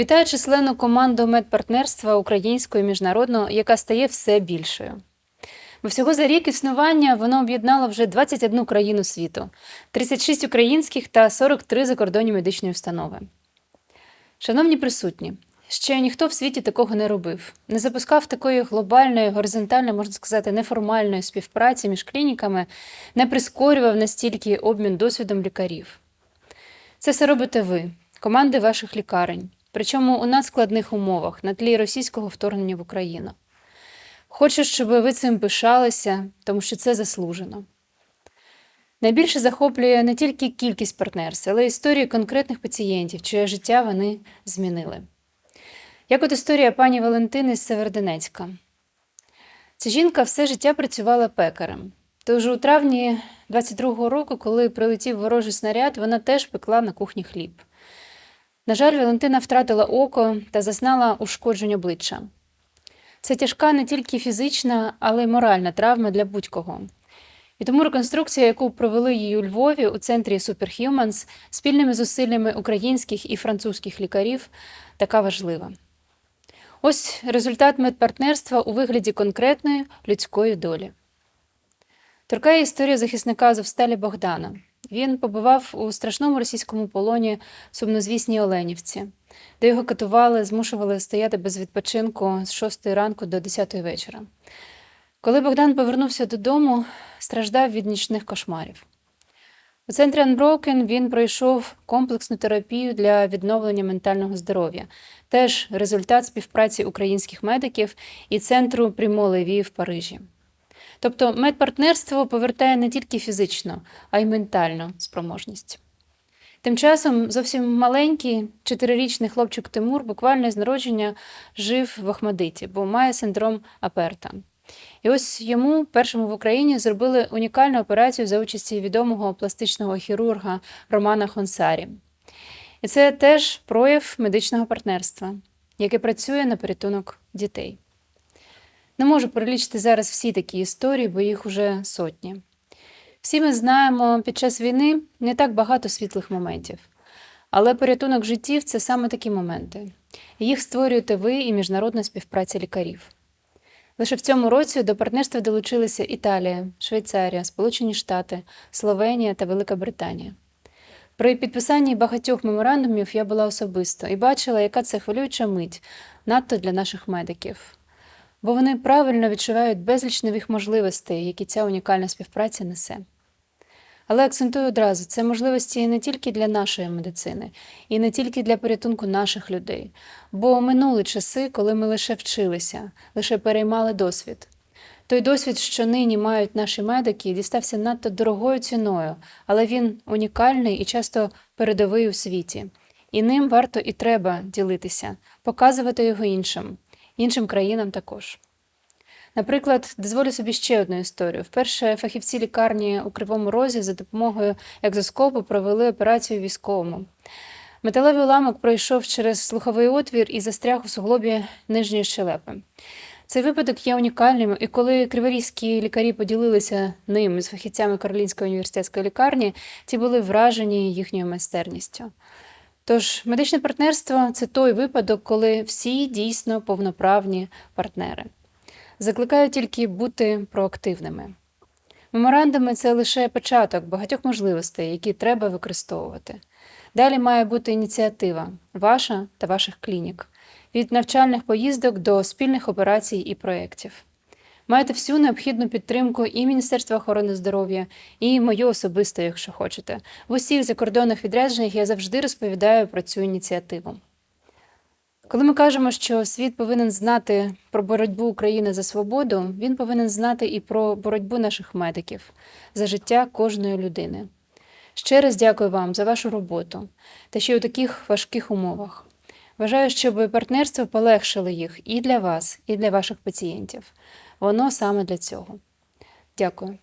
Вітаю численну команду медпартнерства українського і міжнародного, яка стає все більшою. Бо всього за рік існування воно об'єднало вже 21 країну світу, 36 українських та 43 закордонні медичні установи. Шановні присутні, ще ніхто в світі такого не робив, не запускав такої глобальної, горизонтальної, можна сказати, неформальної співпраці між клініками, не прискорював настільки обмін досвідом лікарів. Це все робите ви, команди ваших лікарень, причому у надскладних умовах на тлі російського вторгнення в Україну. Хочу, щоб ви цим пишалися, тому що це заслужено. Найбільше захоплює не тільки кількість партнерств, але й історії конкретних пацієнтів, чиє життя вони змінили. Як от історія пані Валентини з Севердонецька. Ця жінка все життя працювала пекарем. Тож у травні 22-го року, коли прилетів ворожий снаряд, вона теж пекла на кухні хліб. На жаль, Валентина втратила око та зазнала ушкоджень обличчя. Це тяжка не тільки фізична, але й моральна травма для будь-кого. І тому реконструкція, яку провели її у Львові у центрі Superhumans спільними зусиллями українських і французьких лікарів, така важлива. Ось результат медпартнерства у вигляді конкретної людської долі. Торкає історія захисника Азовсталі Богдана. Він побував у страшному російському полоні в сумнозвісній Оленівці, де його катували, змушували стояти без відпочинку з 6 ранку до 10 вечора. Коли Богдан повернувся додому, страждав від нічних кошмарів. У центрі Unbroken він пройшов комплексну терапію для відновлення ментального здоров'я, теж результат співпраці українських медиків і центру Прімо Леві в Парижі. Тобто медпартнерство повертає не тільки фізично, а й ментальну спроможність. Тим часом зовсім маленький чотирирічний хлопчик Тимур буквально з народження жив в Охмадиті, бо має синдром Аперта. І ось йому, першому в Україні, зробили унікальну операцію за участі відомого пластичного хірурга Романа Хонсарі. І це теж прояв медичного партнерства, яке працює на порятунок дітей. Не можу перелічити зараз всі такі історії, бо їх уже сотні. Всі ми знаємо, під час війни не так багато світлих моментів. Але порятунок життів це саме такі моменти. Їх створюєте ви і міжнародна співпраця лікарів. Лише в цьому році до партнерства долучилися Італія, Швейцарія, Сполучені Штати, Словенія та Велика Британія. При підписанні багатьох меморандумів я була особисто і бачила, яка це хвилююча мить надто для наших медиків бо вони правильно відчувають безліч нових можливостей, які ця унікальна співпраця несе. Але акцентую одразу, це можливості не тільки для нашої медицини, і не тільки для порятунку наших людей, бо минули часи, коли ми лише вчилися, лише переймали досвід. Той досвід, що нині мають наші медики, дістався надто дорогою ціною, але він унікальний і часто передовий у світі. І ним варто і треба ділитися, показувати його іншим іншим країнам також. Наприклад, дозволю собі ще одну історію. Вперше фахівці лікарні у Кривому Розі за допомогою екзоскопу провели операцію військовому. Металевий уламок пройшов через слуховий отвір і застряг у суглобі нижньої щелепи. Цей випадок є унікальним, і коли криворізькі лікарі поділилися ним з фахівцями Каролінської університетської лікарні, ті були вражені їхньою майстерністю. Тож медичне партнерство це той випадок, коли всі дійсно повноправні партнери. Закликаю тільки бути проактивними. Меморандуми це лише початок багатьох можливостей, які треба використовувати. Далі має бути ініціатива ваша та ваших клінік, від навчальних поїздок до спільних операцій і проєктів. Маєте всю необхідну підтримку і Міністерства охорони здоров'я, і мою особисто, якщо хочете. В усіх закордонних відрядженнях я завжди розповідаю про цю ініціативу. Коли ми кажемо, що світ повинен знати про боротьбу України за свободу, він повинен знати і про боротьбу наших медиків за життя кожної людини. Ще раз дякую вам за вашу роботу та ще у таких важких умовах. Вважаю, щоб партнерство полегшило їх і для вас, і для ваших пацієнтів. Воно саме для цього. Дякую.